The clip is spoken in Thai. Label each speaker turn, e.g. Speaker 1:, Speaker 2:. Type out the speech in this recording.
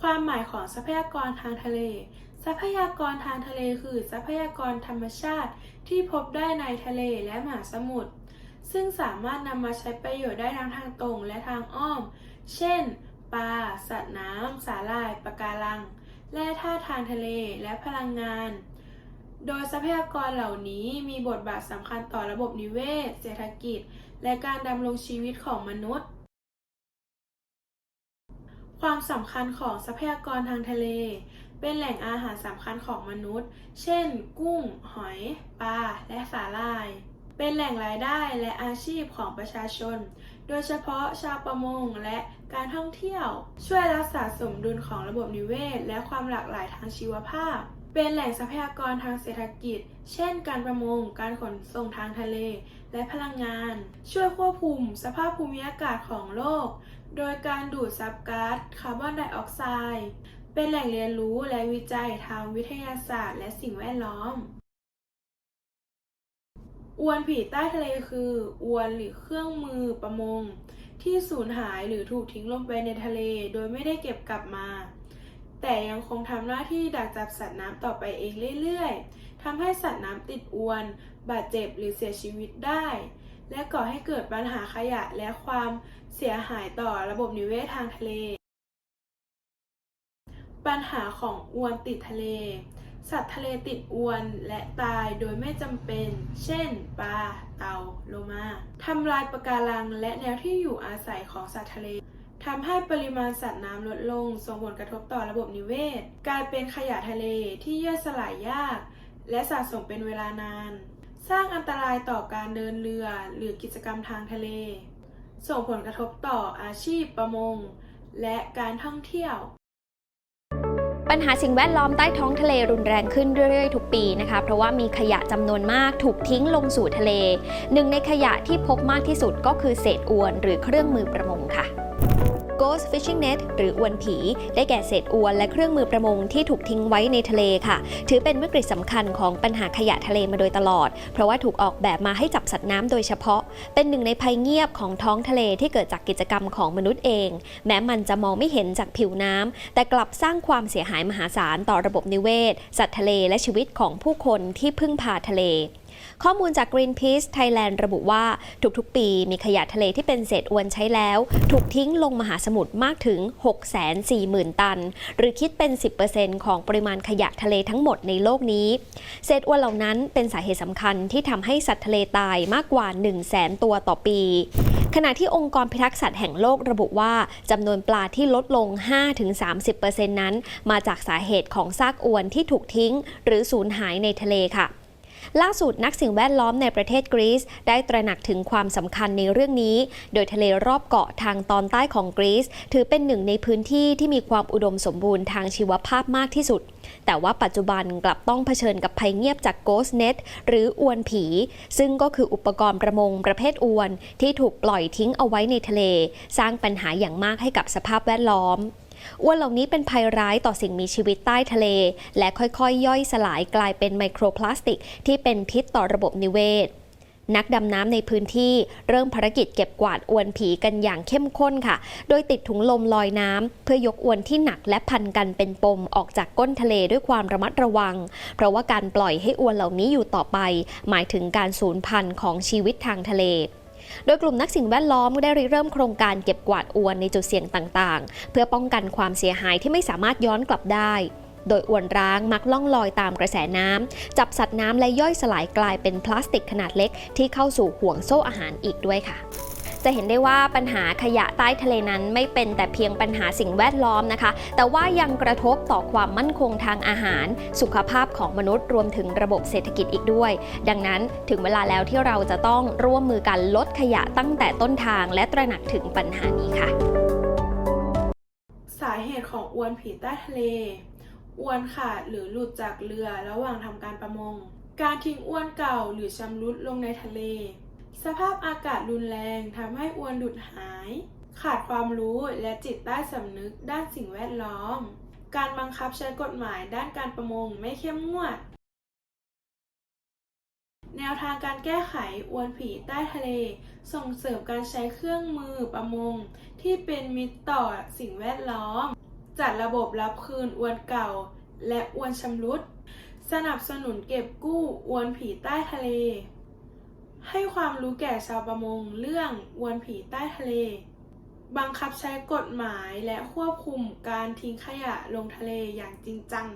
Speaker 1: ความหมายของทรัพยากรทางทะเล ทรัพยากรทางทะเลคือทรัพยากรธรรมชาติที่พบได้ในทะเลและมหาสมุทร ซึ่งสามารถนำมาใช้ประโยชน์ได้ทั้งทางตรงและทางอ้อม เช่น ปลา สัตว์น้ำ สาหร่าย ปะการัง แร่ธาตุทางทะเล และพลังงาน โดยทรัพยากรเหล่านี้มีบทบาทสำคัญต่อระบบนิเวศ เศรษฐกิจ และการดำรงชีวิตของมนุษย์ ความสำคัญของทรัพยากรทางทะเล เป็นแหล่งอาหารสำคัญของมนุษย์ เช่น กุ้ง หอย ปลา และสาหร่าย เป็นแหล่งรายได้และอาชีพของประชาชน โดยเฉพาะชาวประมงและการท่องเที่ยว ช่วยรักษาสมดุลของระบบนิเวศ และความหลากหลายทางชีวภาพ เป็นแหล่งทรัพยากรทางเศรษฐกิจ เช่น การประมง การขนส่งทางทะเล และพลังงาน ช่วยควบคุมสภาพภูมิอากาศของโลก โดยการดูดซับก๊าซคาร์บอนไดออกไซด์ เป็นแหล่งเรียนรู้และวิจัยทางวิทยาศาสตร์ และสิ่งแวดล้อม อวนผีใต้ทะเลคือ อวนหรือเครื่องมือประมง ที่สูญหายหรือถูกทิ้งลงไปในทะเล โดยไม่ได้เก็บกลับมา แต่ยังคงทำหน้าที่ดักจับสัตว์น้ำต่อไปเองเรื่อยๆทำให้สัตว์น้ำติดอวน บาดเจ็บหรือเสียชีวิตได้ และก่อให้เกิดปัญหาขยะและความเสียหายต่อระบบนิเวศทางทะเล ปัญหาของอวนติดทะเล สัตว์ทะเลติดอวนและตายโดยไม่จำเป็น เช่น ปลา เต่า โลมาทำลายปะการังและแนวที่อยู่อาศัยของสัตว์ทะเล ทำให้ปริมาณสัตว์น้ำลดลง ส่งผลกระทบต่อระบบนิเวศ กลายเป็นขยะทะเลที่ย่อยสลายยาก และสะสมเป็นเวลานาน สร้างอันตรายต่อการเดินเรือ หรือกิจกรรมทางทะเล ส่งผลกระทบต่ออาชีพประมง และการท่องเที่ยว
Speaker 2: ปัญหาสิ่งแวดล้อมใต้ท้องทะเลรุนแรงขึ้นเรื่อยๆ ทุกปีนะคะ เพราะว่ามีขยะจำนวนมากถูกทิ้งลงสู่ทะเล หนึ่งในขยะที่พบมากที่สุดก็คือเศษอวนหรือเครื่องมือประมงค่ะ Ghost Fishing Net หรืออวนผี ได้แก่เศษอวนและเครื่องมือประมงที่ถูกทิ้งไว้ในทะเลค่ะ ถือเป็นวิกฤตสำคัญของปัญหาขยะทะเลมาโดยตลอด เพราะว่าถูกออกแบบมาให้จับสัตว์น้ำโดยเฉพาะ เป็นหนึ่งในภัยเงียบของท้องทะเลที่เกิดจากกิจกรรมของมนุษย์เอง แม้มันจะมองไม่เห็นจากผิวน้ำแต่กลับสร้างความเสียหายมหาศาลต่อระบบนิเวศ สัตว์ทะเลและชีวิตของผู้คนที่พึ่งพาทะเล ข้อมูลจาก Greenpeace Thailand ระบุว่าทุกๆ ปีมีขยะทะเลที่เป็นเศษอวนใช้แล้ว ถูกทิ้งลงมหาสมุทรมากถึง 640,000 ตัน หรือคิดเป็น 10%ของปริมาณขยะทะเลทั้งหมดในโลกนี้ เศษอวนเหล่านั้นเป็นสาเหตุสำคัญที่ทำให้สัตว์ทะเลตายมากกว่า 100,000ตัวต่อปีขณะที่องค์กรพิทักษ์สัตว์แห่งโลกระบุว่าจำนวนปลาที่ลดลง 5-30%นั้น มาจากสาเหตุของซากอวนที่ถูกทิ้ง หรือสูญหายในทะเลค่ะ ล่าสุดนักสิ่งแวดล้อมในประเทศกรีซได้ตระหนักถึงความสำคัญในเรื่องนี้ โดยทะเลรอบเกาะทางตอนใต้ของกรีซถือเป็นหนึ่งในพื้นที่ที่มีความอุดมสมบูรณ์ทางชีวภาพมากที่สุด แต่ว่าปัจจุบันกลับต้องเผชิญกับภัยเงียบจาก Ghost Net หรืออวนผี ซึ่งก็คืออุปกรณ์ประมงประเภทอวน ที่ถูกปล่อยทิ้งเอาไว้ในทะเล สร้างปัญหาอย่างมากให้กับสภาพแวดล้อม อวนเหล่านี้เป็นภัยร้ายต่อสิ่งมีชีวิตใต้ทะเล และค่อยๆย่อยสลายกลายเป็นไมโครพลาสติก ที่เป็นพิษต่อระบบนิเวศนักดำน้ำในพื้นที่เริ่มภารกิจเก็บกวาดอวนผีกันอย่างเข้มข้นค่ะ โดยติดถุงลมลอยน้ำเพื่อยกอวนที่หนักและพันกันเป็นปมออกจากก้นทะเลด้วยความระมัดระวัง เพราะว่าการปล่อยให้อวนเหล่านี้อยู่ต่อไป หมายถึงการสูญพันธุ์ของชีวิตทางทะเล โดยกลุ่มนักสิ่งแวดล้อมก็ได้ริเริ่มโครงการเก็บกวาดอวนในจุดเสี่ยงต่างๆ เพื่อป้องกันความเสียหายที่ไม่สามารถย้อนกลับได้ โดยอวนร้างมักล่องลอยตามกระแสน้ำ จับสัตว์น้ำและย่อยสลายกลายเป็นพลาสติกขนาดเล็กที่เข้าสู่ห่วงโซ่อาหารอีกด้วยค่ะ จะเห็นได้ว่าปัญหาขยะใต้ทะเลนั้นไม่เป็นแต่เพียงปัญหาสิ่งแวดล้อมนะคะ แต่ว่ายังกระทบต่อความมั่นคงทางอาหาร สุขภาพของมนุษย์รวมถึงระบบเศรษฐกิจอีกด้วย ดังนั้นถึงเวลาแล้วที่เราจะต้องร่วมมือกันลดขยะตั้งแต่ต้นทางและตระหนักถึงปัญหานี้ค่ะ
Speaker 1: สาเหตุของอวนผีใต้ทะเล อวนขาดหรือหลุดจากเรือระหว่างทำการประมง การทิ้งอวนเก่าหรือชำรุดลงในทะเล สภาพอากาศรุนแรงทำให้อวนหลุดหาย ขาดความรู้และจิตใต้สำนึกด้านสิ่งแวดล้อม การบังคับใช้กฎหมายด้านการประมงไม่เข้มงวด แนวทางการแก้ไขอวนผีใต้ทะเล ส่งเสริมการใช้เครื่องมือประมง ที่เป็นมิตรต่อสิ่งแวดล้อม จัดระบบรับคืนอวนเก่า และอวนชำรุด สนับสนุนเก็บกู้อวนผีใต้ทะเล ให้ความรู้แก่ชาวประมงเรื่องอวนผีใต้ทะเล บังคับใช้กฎหมายและควบคุมการทิ้งขยะลงทะเลอย่างจริงจัง